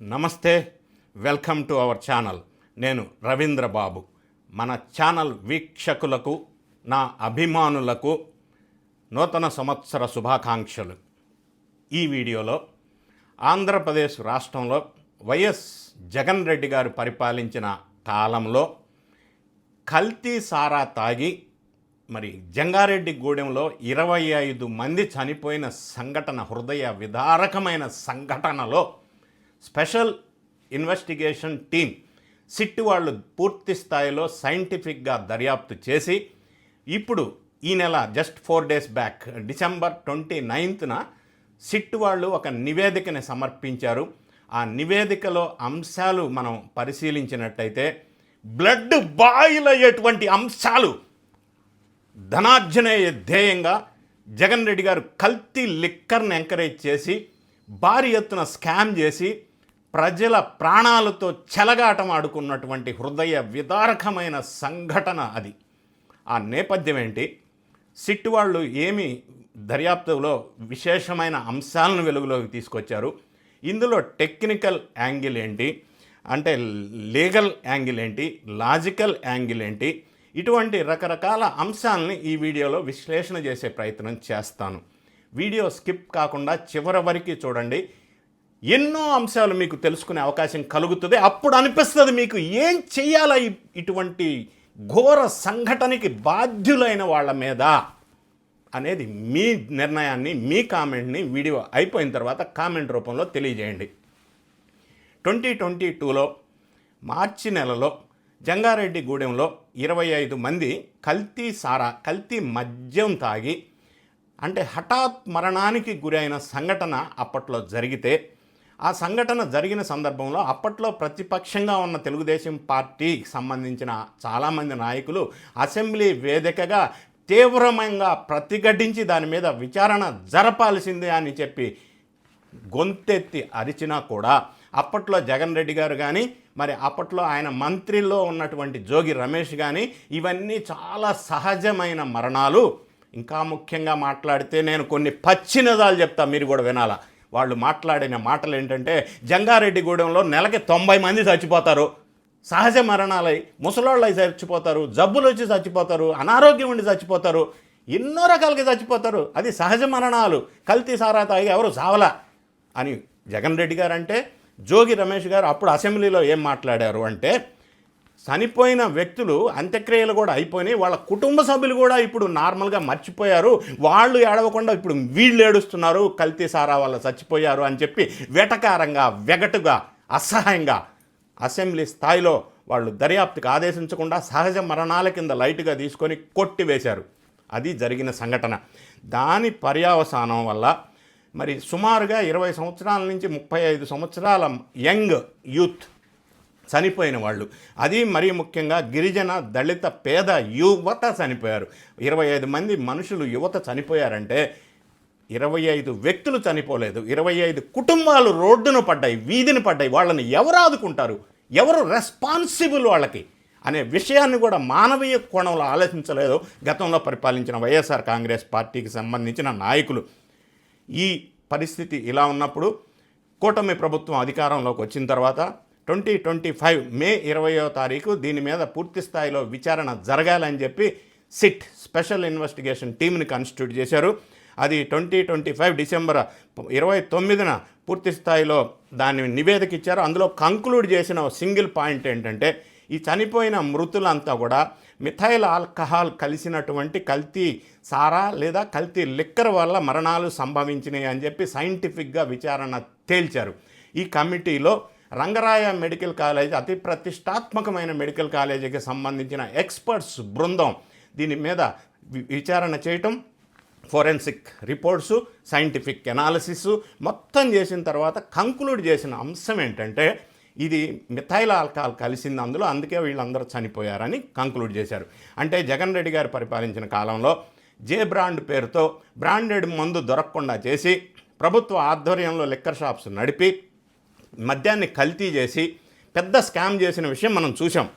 నమస్తే welcome to our channel. నేను రవీంద్ర బాబు. మన ఛానల్ వీక్షకులకు నా అభిమానులకు నూతన సంవత్సర శుభాకాంక్షలు. ఈ వీడియోలో ఆంధ్రప్రదేశ్ రాష్ట్రంలో వైఎస్ జగన్ రెడ్డి గారు పరిపాలించిన కాలంలో కల్తీ సారా తాగి మరి జంగారెడ్డి గూడెంలో ఇరవై ఐదు మంది చనిపోయిన సంఘటన హృదయ విదారకమైన సంఘటనలో స్పెషల్ ఇన్వెస్టిగేషన్ టీం సిట్ వాళ్ళు పూర్తి స్థాయిలో సైంటిఫిక్గా దర్యాప్తు చేసి ఇప్పుడు ఈ నెల just four days back December twenty నైన్త్న SIT వాళ్ళు ఒక నివేదికని సమర్పించారు. ఆ నివేదికలో అంశాలు మనం పరిశీలించినట్టయితే బ్లడ్ బాయిల్ అయ్యేటువంటి అంశాలు ధనార్జనే ధ్యేయంగా జగన్ రెడ్డి గారు కల్తీ లిక్కర్ని ఎంకరేజ్ చేసి భారీ ఎత్తున స్కామ్ చేసి ప్రజల ప్రాణాలతో చెలగాటం ఆడుకున్నటువంటి హృదయ విదారకమైన సంఘటన అది. ఆ నేపథ్యం ఏంటి? సిట్టు వాళ్ళు ఏమి దర్యాప్తులో విశేషమైన అంశాలను వెలుగులోకి తీసుకొచ్చారు? ఇందులో టెక్నికల్ యాంగిల్ ఏంటి? అంటే లీగల్ యాంగిల్ ఏంటి? లాజికల్ యాంగిల్ ఏంటి? ఇటువంటి రకరకాల అంశాలని ఈ వీడియోలో విశ్లేషణ చేసే ప్రయత్నం చేస్తాను. వీడియో స్కిప్ కాకుండా చివరి వరకు చూడండి. ఎన్నో అంశాలు మీకు తెలుసుకునే అవకాశం కలుగుతుంది. అప్పుడు అనిపిస్తుంది మీకు ఏం చెయ్యాలా ఇటువంటి ఘోర సంఘటనకి బాధ్యులైన వాళ్ళ మీద అనేది మీ నిర్ణయాన్ని మీ కామెంట్ని వీడియో అయిపోయిన తర్వాత కామెంట్ రూపంలో తెలియజేయండి. ట్వంటీ ట్వంటీ టూలో మార్చి నెలలో జంగారెడ్డి గూడెంలో ఇరవై ఐదు మంది కల్తీ సారా కల్తీ మద్యం తాగి అంటే హఠాత్ మరణానికి గురైన సంఘటన అప్పట్లో జరిగితే ఆ సంఘటన జరిగిన సందర్భంలో అప్పట్లో ప్రతిపక్షంగా ఉన్న తెలుగుదేశం పార్టీకి సంబంధించిన చాలామంది నాయకులు అసెంబ్లీ వేదికగా తీవ్రంగా ప్రతిఘటించి దాని మీద విచారణ జరపాల్సిందే అని చెప్పి గొంతెత్తి అరిచినా కూడా అప్పట్లో జగన్ రెడ్డి గారు కానీ మరి అప్పట్లో ఆయన మంత్రిలో ఉన్నటువంటి జోగి రమేష్ కానీ ఇవన్నీ చాలా సహజమైన మరణాలు. ఇంకా ముఖ్యంగా మాట్లాడితే నేను కొన్ని పచ్చి నిజాలు చెప్తా మీరు కూడా వినాలా? వాళ్ళు మాట్లాడిన మాటలు ఏంటంటే జంగారెడ్డిగూడెంలో నెలకి తొంభై మంది చచ్చిపోతారు. సహజ మరణాలై ముసలోళ్ళు అయి చచ్చిపోతారు. జబ్బులు వచ్చి చచ్చిపోతారు. అనారోగ్యం ఉండి చచ్చిపోతారు. ఎన్నో రకాలుగా చచ్చిపోతారు. అది సహజ మరణాలు. కల్తీ సారా తాగి ఎవరు చావల? అని జగన్ రెడ్డి గారు అంటే జోగి రమేష్ గారు అప్పుడు అసెంబ్లీలో ఏం మాట్లాడారు అంటే చనిపోయిన వ్యక్తులు అంత్యక్రియలు కూడా అయిపోయినాయి. వాళ్ళ కుటుంబ సభ్యులు కూడా ఇప్పుడు నార్మల్గా మర్చిపోయారు. వాళ్ళు ఏడవకుండా ఇప్పుడు వీళ్ళు ఏడుస్తున్నారు. కల్తీ సారా వాళ్ళు చచ్చిపోయారు అని చెప్పి వెటకారంగా వెగటుగా అసహాయంగా అసెంబ్లీ స్థాయిలో వాళ్ళు దర్యాప్తుకు ఆదేశించకుండా సహజ మరణాల కింద లైట్గా తీసుకొని కొట్టివేశారు. అది జరిగిన సంఘటన. దాని పర్యావసానం వల్ల మరి సుమారుగా ఇరవై సంవత్సరాల నుంచి ముప్పై ఐదు సంవత్సరాల యంగ్ యూత్ చనిపోయిన వాళ్ళు. అది మరీ ముఖ్యంగా గిరిజన దళిత పేద యువత చనిపోయారు. ఇరవై ఐదు మంది మనుషులు యువత చనిపోయారంటే ఇరవై ఐదు వ్యక్తులు చనిపోలేదు. ఇరవై ఐదు కుటుంబాలు రోడ్డున పడ్డాయి వీధిని పడ్డాయి. వాళ్ళని ఎవరు ఆదుకుంటారు? ఎవరు రెస్పాన్సిబుల్ వాళ్ళకి? అనే విషయాన్ని కూడా మానవీయ కోణంలో ఆలోచించలేదు గతంలో పరిపాలించిన వైఎస్ఆర్ కాంగ్రెస్ పార్టీకి సంబంధించిన నాయకులు. ఈ పరిస్థితి ఇలా ఉన్నప్పుడు కూటమి ప్రభుత్వం అధికారంలోకి వచ్చిన తర్వాత ట్వంటీ ట్వంటీ ఫైవ్ మే ఇరవయో తారీఖు దీని మీద పూర్తి స్థాయిలో విచారణ జరగాలని చెప్పి సిట్ స్పెషల్ ఇన్వెస్టిగేషన్ టీంని కాన్స్టిట్యూట్ చేశారు. అది ట్వంటీ ట్వంటీ ఫైవ్ డిసెంబర్ ఇరవై తొమ్మిదిన పూర్తి స్థాయిలో దాన్ని నివేదిక ఇచ్చారు. అందులో కంక్లూడ్ చేసిన సింగిల్ పాయింట్ ఏంటంటే ఈ చనిపోయిన మృతులంతా కూడా మిథైల్ ఆల్కహాల్ కలిసినటువంటి కల్తీ సారా లేదా కల్తీ లిక్కర్ వల్ల మరణాలు సంభవించినాయి అని చెప్పి సైంటిఫిక్గా విచారణ తేల్చారు. ఈ కమిటీలో రంగరాయ మెడికల్ కాలేజ్ అతి ప్రతిష్టాత్మకమైన మెడికల్ కాలేజీకి సంబంధించిన ఎక్స్పర్ట్స్ బృందం దీని మీద విచారణ చేయటం ఫోరెన్సిక్ రిపోర్ట్సు సైంటిఫిక్ ఎనాలిసిస్ మొత్తం చేసిన తర్వాత కంక్లూడ్ చేసిన అంశం ఏంటంటే ఇది మిథైల్ ఆల్కహాల్ కలిసింది అందులో అందుకే వీళ్ళందరూ చనిపోయారని కంక్లూడ్ చేశారు. అంటే జగన్ రెడ్డి గారు పరిపాలించిన కాలంలో జే బ్రాండ్ పేరుతో బ్రాండెడ్ మందు దొరకకుండా చేసి ప్రభుత్వ ఆధ్వర్యంలో లిక్కర్ షాప్స్ నడిపి మద్యాన్ని కల్తీ చేసి పెద్ద స్కామ్ చేసిన విషయం మనం చూసాం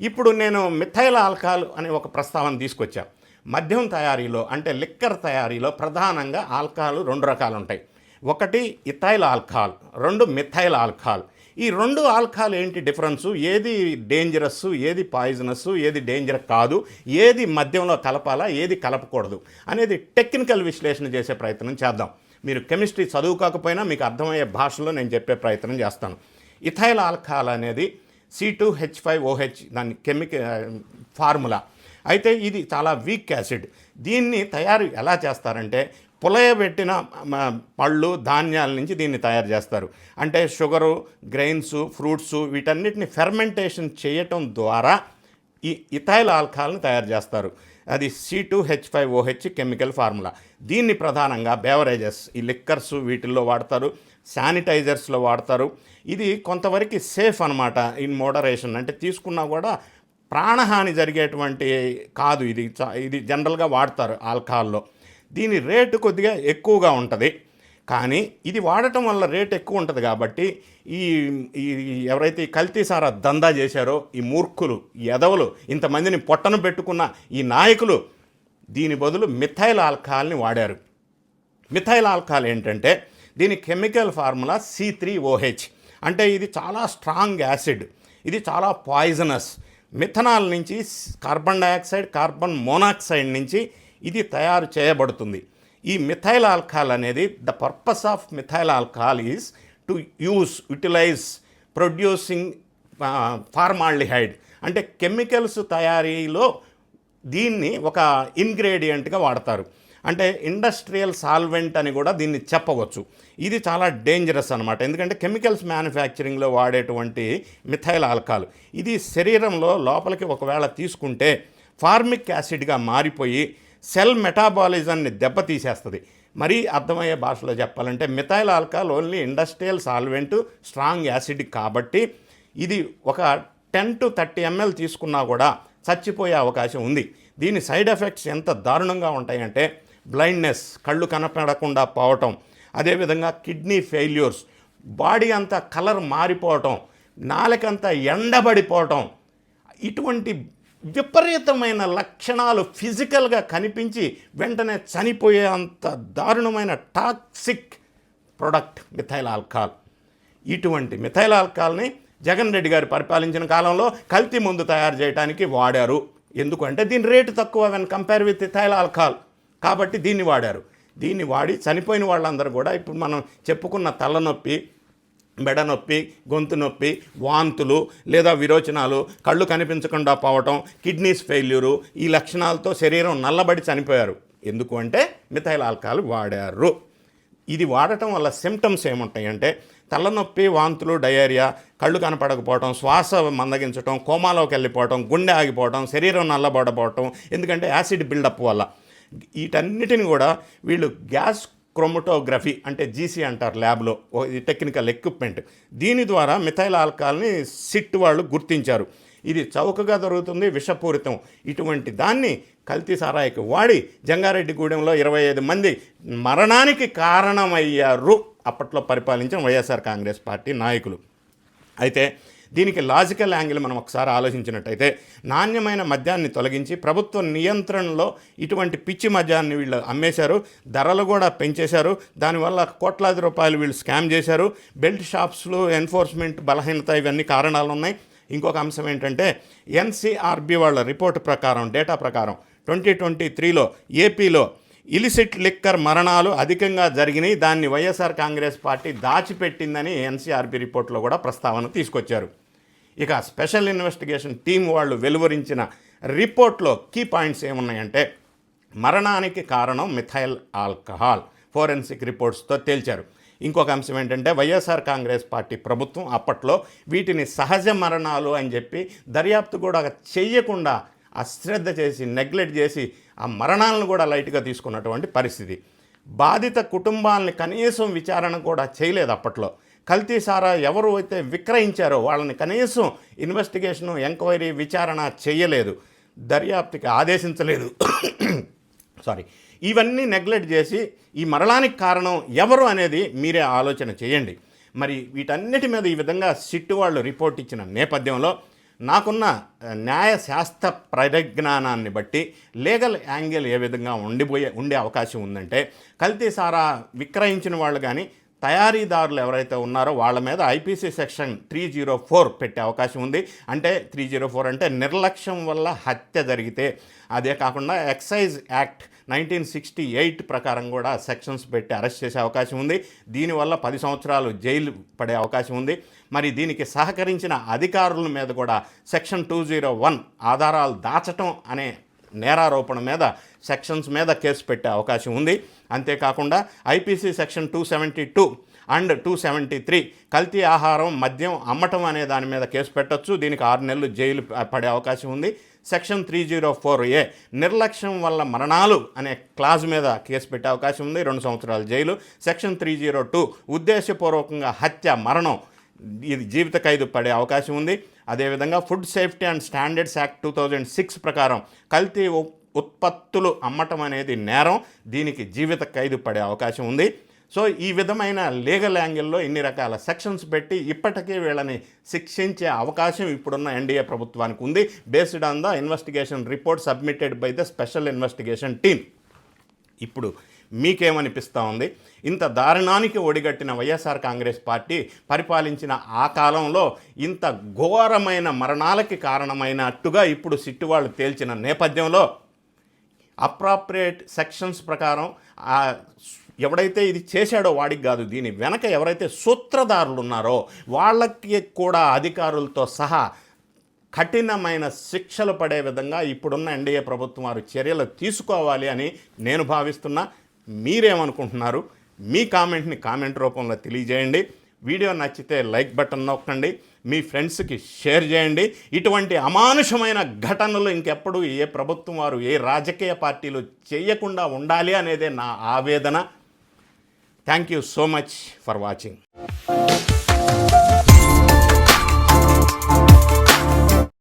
ఇప్పుడు నేను మిథైల్ ఆల్కహాల్ అనే ఒక ప్రస్తావన తీసుకొచ్చా. మద్యం తయారీలో అంటే లిక్కర్ తయారీలో ప్రధానంగా ఆల్కహాల్ రెండు రకాలు ఉంటాయి ఒకటి ఇథైల్ ఆల్కహాల్ రెండు మిథైల్ ఆల్కహాల్. ఈ రెండు ఆల్కహాల్ ఏంటి డిఫరెన్సు? ఏది డేంజరస్ ఏది పాయిజనస్ ఏది డేంజర్ కాదు ఏది మద్యంలో కలపాలా ఏది కలపకూడదు అనేది టెక్నికల్ విశ్లేషణ చేసే ప్రయత్నం చేద్దాం. మీరు కెమిస్ట్రీ చదువుకోకపోయినా మీకు అర్థమయ్యే భాషలో నేను చెప్పే ప్రయత్నం చేస్తాను. ఇథైల్ ఆల్కహాల్ అనేది C two H five O H దాని కెమికల్ ఫార్ములా. అయితే ఇది చాలా వీక్ యాసిడ్. దీన్ని తయారు ఎలా చేస్తారంటే పులయబెట్టిన మ, పళ్ళు ధాన్యాల నుంచి దీన్ని తయారు చేస్తారు. అంటే షుగరు గ్రెయిన్స్ ఫ్రూట్స్ వీటన్నిటిని ఫెర్మెంటేషన్ చేయటం ద్వారా ఈ ఇథైల్ ఆల్కహాల్ని తయారు చేస్తారు. అది C two H five O H chemical formula దీన్ని ప్రధానంగా బేవరేజెస్ ఈ లిక్కర్స్ వీటిల్లో వాడతారు శానిటైజర్స్లో వాడతారు. ఇది కొంతవరకు సేఫ్ అనమాట ఇన్ మోడరేషన్ అంటే తీసుకున్నా కూడా ప్రాణహాని జరిగేటువంటి కాదు ఇది. చా- ఇది జనరల్గా వాడతారు ఆల్కహాల్లో దీని రేటు కొద్దిగా ఎక్కువగా ఉంటుంది. కానీ ఇది వాడటం వల్ల రేట్ ఎక్కువ ఉంటుంది కాబట్టి ఈ ఈ ఎవరైతే ఈ కల్తీ సారా దందా చేశారో ఈ మూర్ఖులు ఎదవలు ఇంతమందిని పొట్టను పెట్టుకున్న ఈ నాయకులు దీని బదులు మిథైల్ ఆల్కహాల్ని వాడారు. మిథైల్ ఆల్కహాల్ ఏంటంటే దీని chemical formula C three O H. అంటే ఇది చాలా స్ట్రాంగ్ యాసిడ్. ఇది చాలా పాయిజనస్. మిథనాల్ నుంచి కార్బన్ డయాక్సైడ్ కార్బన్ మోనాక్సైడ్ నుంచి ఇది తయారు చేయబడుతుంది. ఈ మిథైల్ ఆల్కహాల్ అనేది the purpose of methyl alcohol is to use utilize producing formaldehyde అంటే కెమికల్స్ తయారీలో దీన్ని ఒక ఇంగ్రీడియంట్గా వాడతారు. అంటే ఇండస్ట్రియల్ సాల్వెంట్ అని కూడా దీన్ని చెప్పవచ్చు. ఇది చాలా డేంజరస్ అనమాట ఎందుకంటే కెమికల్స్ మ్యానుఫ్యాక్చరింగ్లో వాడేటువంటి మిథైల్ ఆల్కహాల్ ఇది శరీరంలో లోపలికి ఒకవేళ తీసుకుంటే ఫార్మిక్ యాసిడ్గా మారిపోయి సెల్ మెటాబాలిజాన్ని దెబ్బతీసేస్తుంది. మరీ అర్థమయ్యే భాషలో చెప్పాలంటే methyl alcohol only industrial solvent strong acid కాబట్టి ఇది ఒక టెన్ టు థర్టీ ఎంఎల్ తీసుకున్నా కూడా చచ్చిపోయే అవకాశం ఉంది. దీని సైడ్ ఎఫెక్ట్స్ ఎంత దారుణంగా ఉంటాయంటే బ్లైండ్నెస్ కళ్ళు కనపడకుండా పోవటం అదేవిధంగా కిడ్నీ ఫెయిల్యూర్స్ బాడీ అంతా కలర్ మారిపోవటం నాలుకంతా ఎండబడిపోవటం ఇటువంటి విపరీతమైన లక్షణాలు ఫిజికల్గా కనిపించి వెంటనే చనిపోయే అంత దారుణమైన టాక్సిక్ ప్రొడక్ట్ మిథైల్ ఆల్కహాల్. ఇటువంటి మిథైల్ ఆల్కహాల్ని జగన్ రెడ్డి గారు పరిపాలించిన కాలంలో కల్తీ ముందు తయారు చేయడానికి వాడారు. ఎందుకంటే దీని రేటు తక్కువ when compare with ethyl alcohol. కాబట్టి దీన్ని వాడారు. దీన్ని వాడి చనిపోయిన వాళ్ళందరూ కూడా ఇప్పుడు మనం చెప్పుకున్న తలనొప్పి మెడ నొప్పి గొంతు నొప్పి వాంతులు లేదా విరోచనాలు కళ్ళు కనిపించకుండా పోవటం కిడ్నీస్ ఫెయిల్యూరు ఈ లక్షణాలతో శరీరం నల్లబడి చనిపోయారు. ఎందుకు అంటే మిథైల్ ఆల్కహాల్ వాడారు. ఇది వాడటం వల్ల సిమ్టమ్స్ ఏముంటాయంటే తలనొప్పి వాంతులు డయేరియా కళ్ళు కనపడకపోవటం శ్వాస మందగించటం కోమాలోకి వెళ్ళిపోవటం గుండె ఆగిపోవటం శరీరం నల్లబడపోవటం ఎందుకంటే యాసిడ్ బిల్డప్ వల్ల. వీటన్నిటిని కూడా వీళ్ళు గ్యాస్ క్రోమటోగ్రఫీ అంటే జీసీ అంటారు ల్యాబ్లో ఇది టెక్నికల్ ఎక్విప్మెంట్. దీని ద్వారా మిథైల్ ఆల్కహాల్ని సిట్ వాళ్ళు గుర్తించారు. ఇది చౌకగా దొరుకుతుంది విషపూరితం. ఇటువంటి దాన్ని కల్తీ సారాయికి వాడి జంగారెడ్డిగూడెంలో ఇరవై ఐదు మంది మరణానికి కారణమయ్యారు. అప్పట్లో పరిపాలించిన వైఎస్ఆర్ కాంగ్రెస్ పార్టీ నాయకులు. అయితే దీనికి లాజికల్ యాంగిల్ మనం ఒకసారి ఆలోచించినట్టయితే నాణ్యమైన మద్యాన్ని తొలగించి ప్రభుత్వ నియంత్రణలో ఇటువంటి పిచ్చి మద్యాన్ని వీళ్ళు అమ్మేశారు ధరలు కూడా పెంచేశారు దానివల్ల కోట్లాది రూపాయలు వీళ్ళు స్కామ్ చేశారు బెల్ట్ షాప్స్లో ఎన్ఫోర్స్మెంట్ బలహీనత ఇవన్నీ కారణాలు ఉన్నాయి ఇంకొక అంశం ఏంటంటే ఎన్సీఆర్బి వాళ్ళ రిపోర్ట్ ప్రకారం డేటా ప్రకారం ట్వంటీ ట్వంటీ త్రీలో ఏపీలో ఇలిసిట్ లిక్కర్ మరణాలు అధికంగా జరిగినాయి. దాన్ని వైఎస్ఆర్ కాంగ్రెస్ పార్టీ దాచిపెట్టిందని ఎన్సీఆర్బి రిపోర్ట్లో కూడా ప్రస్తావన తీసుకొచ్చారు. ఇక స్పెషల్ ఇన్వెస్టిగేషన్ టీం వాళ్ళు వెలువరించిన రిపోర్ట్లో కీ పాయింట్స్ ఏమున్నాయంటే మరణానికి కారణం మిథైల్ ఆల్కహాల్ ఫోరెన్సిక్ రిపోర్ట్స్తో తేల్చారు. ఇంకొక అంశం ఏంటంటే వైఎస్ఆర్ కాంగ్రెస్ పార్టీ ప్రభుత్వం అప్పట్లో వీటిని సహజ మరణాలు అని చెప్పి దర్యాప్తు కూడా చెయ్యకుండా అశ్రద్ధ చేసి నెగ్లెక్ట్ చేసి ఆ మరణాలను కూడా లైట్గా తీసుకున్నటువంటి పరిస్థితి. బాధిత కుటుంబాలని కనీసం విచారణ కూడా చేయలేదు అప్పట్లో. కల్తీ సారా ఎవరు అయితే విక్రయించారో వాళ్ళని కనీసం ఇన్వెస్టిగేషను ఎంక్వైరీ విచారణ చేయలేదు. దర్యాప్తుకి ఆదేశించలేదు. సారీ ఇవన్నీ నెగ్లెక్ట్ చేసి ఈ మరణానికి కారణం ఎవరు అనేది మీరే ఆలోచన చేయండి. మరి వీటన్నిటి మీద ఈ విధంగా సిట్టు వాళ్ళు రిపోర్ట్ ఇచ్చిన నేపథ్యంలో నాకున్న న్యాయశాస్త్ర ప్రజ్ఞానాన్ని పరిజ్ఞానాన్ని బట్టి లీగల్ యాంగిల్ ఏ విధంగా ఉండిపోయే ఉండే అవకాశం ఉందంటే కల్తీ సారా విక్రయించిన వాళ్ళు కానీ తయారీదారులు ఎవరైతే ఉన్నారో వాళ్ళ మీద IPC section three zero four పెట్టే అవకాశం ఉంది. అంటే త్రీ జీరో ఫోర్ అంటే నిర్లక్ష్యం వల్ల హత్య జరిగితే అదే కాకుండా excise act nineteen sixty eight ప్రకారం కూడా సెక్షన్స్ పెట్టి అరెస్ట్ చేసే అవకాశం ఉంది. దీనివల్ల పది సంవత్సరాలు జైలు పడే అవకాశం ఉంది. మరి దీనికి సహకరించిన అధికారుల మీద కూడా సెక్షన్ టూ జీరో వన్ ఆధారాలు దాచటం అనే నేరారోపణ మీద సెక్షన్స్ మీద కేసు పెట్టే అవకాశం ఉంది. అంతేకాకుండా IPC section two seventy two and two seventy three కల్తీ ఆహారం మద్యం అమ్మటం అనే దాని మీద కేసు పెట్టొచ్చు. దీనికి ఆరు నెలలు జైలు పడే అవకాశం ఉంది. Section three zero four A నిర్లక్ష్యం వల్ల మరణాలు అనే క్లాజ్ మీద కేసు పెట్టే అవకాశం ఉంది. రెండు సంవత్సరాల jail. Section three zero two ఉద్దేశపూర్వకంగా హత్య మరణం ఇది జీవిత ఖైదు పడే అవకాశం ఉంది. అదేవిధంగా food safety and standards act two thousand six ప్రకారం కల్తీ ఉత్పత్తులు అమ్మటం అనేది నేరం దీనికి జీవిత ఖైదు పడే అవకాశం ఉంది. సో ఈ విధమైన లీగల్ యాంగిల్లో ఇన్ని రకాల సెక్షన్స్ పెట్టి ఇప్పటికే వీళ్ళని శిక్షించే అవకాశం ఇప్పుడున్న ఎన్డీఏ ప్రభుత్వానికి ఉంది. Based on the investigation report submitted by the special investigation team. ఇప్పుడు మీకేమనిపిస్తూ ఉంది? ఇంత దారుణానికి ఒడిగట్టిన వైఎస్ఆర్ కాంగ్రెస్ పార్టీ పరిపాలించిన ఆ కాలంలో ఇంత ఘోరమైన మరణాలకి కారణమైనట్టుగా ఇప్పుడు సిట్టు వాళ్ళు తేల్చిన నేపథ్యంలో అప్రాప్రియేట్ సెక్షన్స్ ప్రకారం ఎవడైతే ఇది చేశాడో వాడికి కాదు దీని వెనక ఎవరైతే సూత్రధారులు ఉన్నారో వాళ్ళకి కూడా అధికారులతో సహా కఠినమైన శిక్షలు పడే విధంగా ఇప్పుడున్న ఎన్డీఏ ప్రభుత్వం వారు చర్యలు తీసుకోవాలి అని నేను భావిస్తున్నా. మీరేమనుకుంటున్నారు? మీ కామెంట్ని కామెంట్ రూపంలో తెలియజేయండి. వీడియో నచ్చితే లైక్ బటన్ నొక్కండి. మీ ఫ్రెండ్స్కి షేర్ చేయండి. ఇటువంటి అమానుషమైన ఘటనలు ఇంకెప్పుడు ఏ ప్రభుత్వం వారు ఏ రాజకీయ పార్టీలు చేయకుండా ఉండాలి అనేదే నా ఆవేదన. Thank you so much for watching